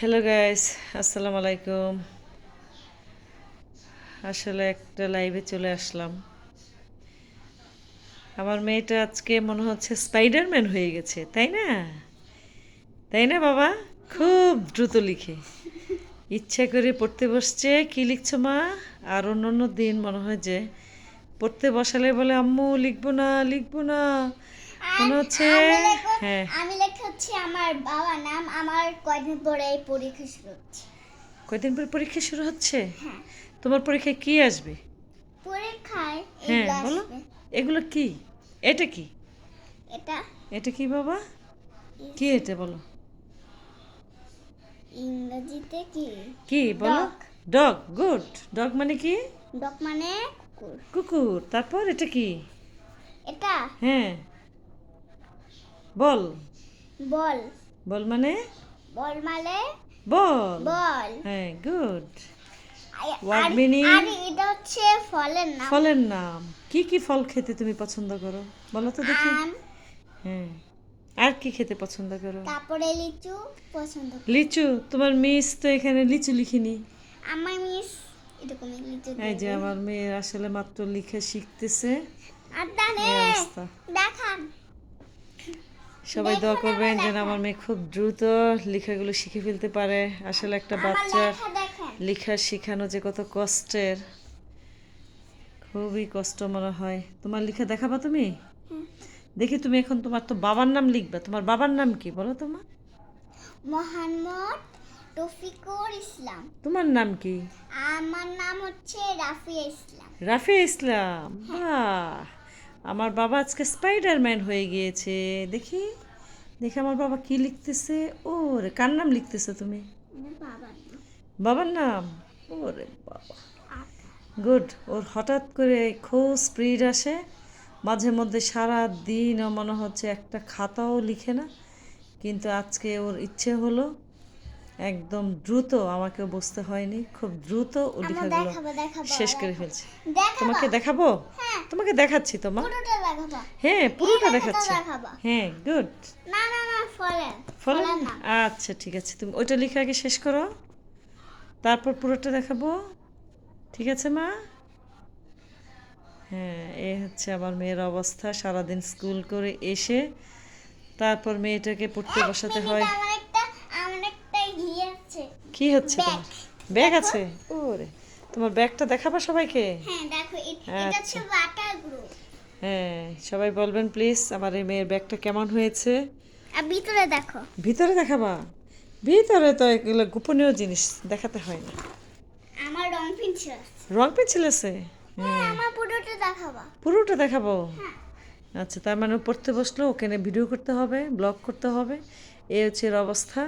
Hello guys আসসালামু আলাইকুম আসলে একটা লাইভে চলে আসলাম। আমার মেয়েটা আজকে মনে হচ্ছে স্পাইডারম্যান হয়ে গেছে, তাই না? তাই না, বাবা? খুব দ্রুত লিখে। ইচ্ছা করে পড়তে বসছে। কি লিখছো, মা? আর অন্য অন্য দিন মনে হয় যে পড়তে বসালে বলে, আম্মু, লিখব না লিখব না। মনে হচ্ছে হ্যাঁ। আমি লেখা হচ্ছে আমার বাবার নাম। আমার কয়দিন পরে এই পরীক্ষা শুরু হচ্ছে। কয়দিন পর পরীক্ষা শুরু হচ্ছে? হ্যাঁ। তোমার পরীক্ষায় কি আসবে? পরীক্ষায় হ্যাঁ বলো। এগুলো কি? এটা কি? এটা এটা কি বাবা? কি এটা বলো? ইংরেজিতে কি? কি বলো? ডগ। গুড। ডগ মানে কি? ডক মানে কুকুর। কুকুর। তারপর এটা কি? এটা হ্যাঁ। বল। বল। বল মানে? বল মানে? বল। বল। হ্যাঁ গুড। আর- What আর- এটা হচ্ছে ফলের নাম। ফলের নাম। কি কি ফল খেতে তুমি পছন্দ করো? বলো তো দেখি। হ্যাঁ। আর কি খেতে পছন্দ করো? তারপরে লিচু পছন্দ লিচু? তোমার মিস তো এখানে লিচু লিখিনি। আমার মিস এরকম লিচু এই যে আমার মেয়ের আসলে মাত্র লিখে শিখতেছে। আর দানে দেখান। সবাই দোয়া করবেন যেন আমার মেয়ে খুব দ্রুত লেখাগুলো শিখে ফেলতে পারে। আসলে একটা বাচ্চার লেখা শেখানো যে কত কষ্টের খুবই কষ্ট মনে হয়। তোমার লেখা দেখাবা তুমি? দেখি তুমি এখন তোমার তো বাবার নাম লিখবা। তোমার বাবার নাম কি বলো তোমার মোহাম্মদ রফিকুর ইসলাম। তোমার নাম কি? আমার নাম হচ্ছে রাফিয়া ইসলাম। রাফি ইসলাম। বাহ! আমার বাবা আজকে স্পাইডারম্যান হয়ে গিয়েছে। দেখি দেখি আমার বাবা কি লিখতেছে। ও রে কার নাম লিখতেছো তুমি? বাবার নাম। বাবার নাম? ওরে বাবা। গুড ওর হঠাৎ করে খুব স্পিড আসে। মাঝে মধ্যে সারা দিন মনে হচ্ছে একটা খাতাও লিখে না। কিন্তু আজকে ওর ইচ্ছে হলো একদম দ্রুত আমাকে বসতে হয়নি খুব দ্রুত ও লেখাগুলো শেষ করে ফেলছে। তোমাকে দেখাবো? হ্যাঁ। তোমাকে দেখাচ্ছি তোমার হ্যাঁ পুরোটা দেখাচ্ছি। হ্যাঁ গুড আচ্ছা ঠিক আছে। তুমি ওইটা লিখে আগে শেষ করো। তারপর পুরোটা দেখাবো। ঠিক আছে মা? হ্যাঁ এ হচ্ছে আমার মেয়ের অবস্থা। সারাদিন স্কুল করে এসে তারপর মেয়েটাকে পড়তে বসাতে হয় আমার একটা আমার একটা ইয়ে আছে কি হচ্ছে তোমার? ব্যাগ আছে? ওরে তোমার ব্যাগটা দেখাবা সবাইকে? হ্যাঁ দেখো এটা হচ্ছে ওয়াটার গ্রুপ হ্যাঁ সবাই বলবেন প্লিজ আমার এই মেয়ের ব্যাগটা কেমন হয়েছে? আর ভিতরে দেখো। ভিতরে দেখাবা? ভিতরে তো এগুলো গোপনীয় জিনিস দেখাতে হয় না। আমার রং পেন্সিল আছে। রং পেন্সিল আছে? হ্যাঁ আমার পুরোটা দেখাবো। পুরোটা দেখাবো? হ্যাঁ। আচ্ছা তার মানে পড়তে বসল ওখানে ভিডিও করতে হবে ব্লগ করতে হবে। এই হচ্ছে এর অবস্থা।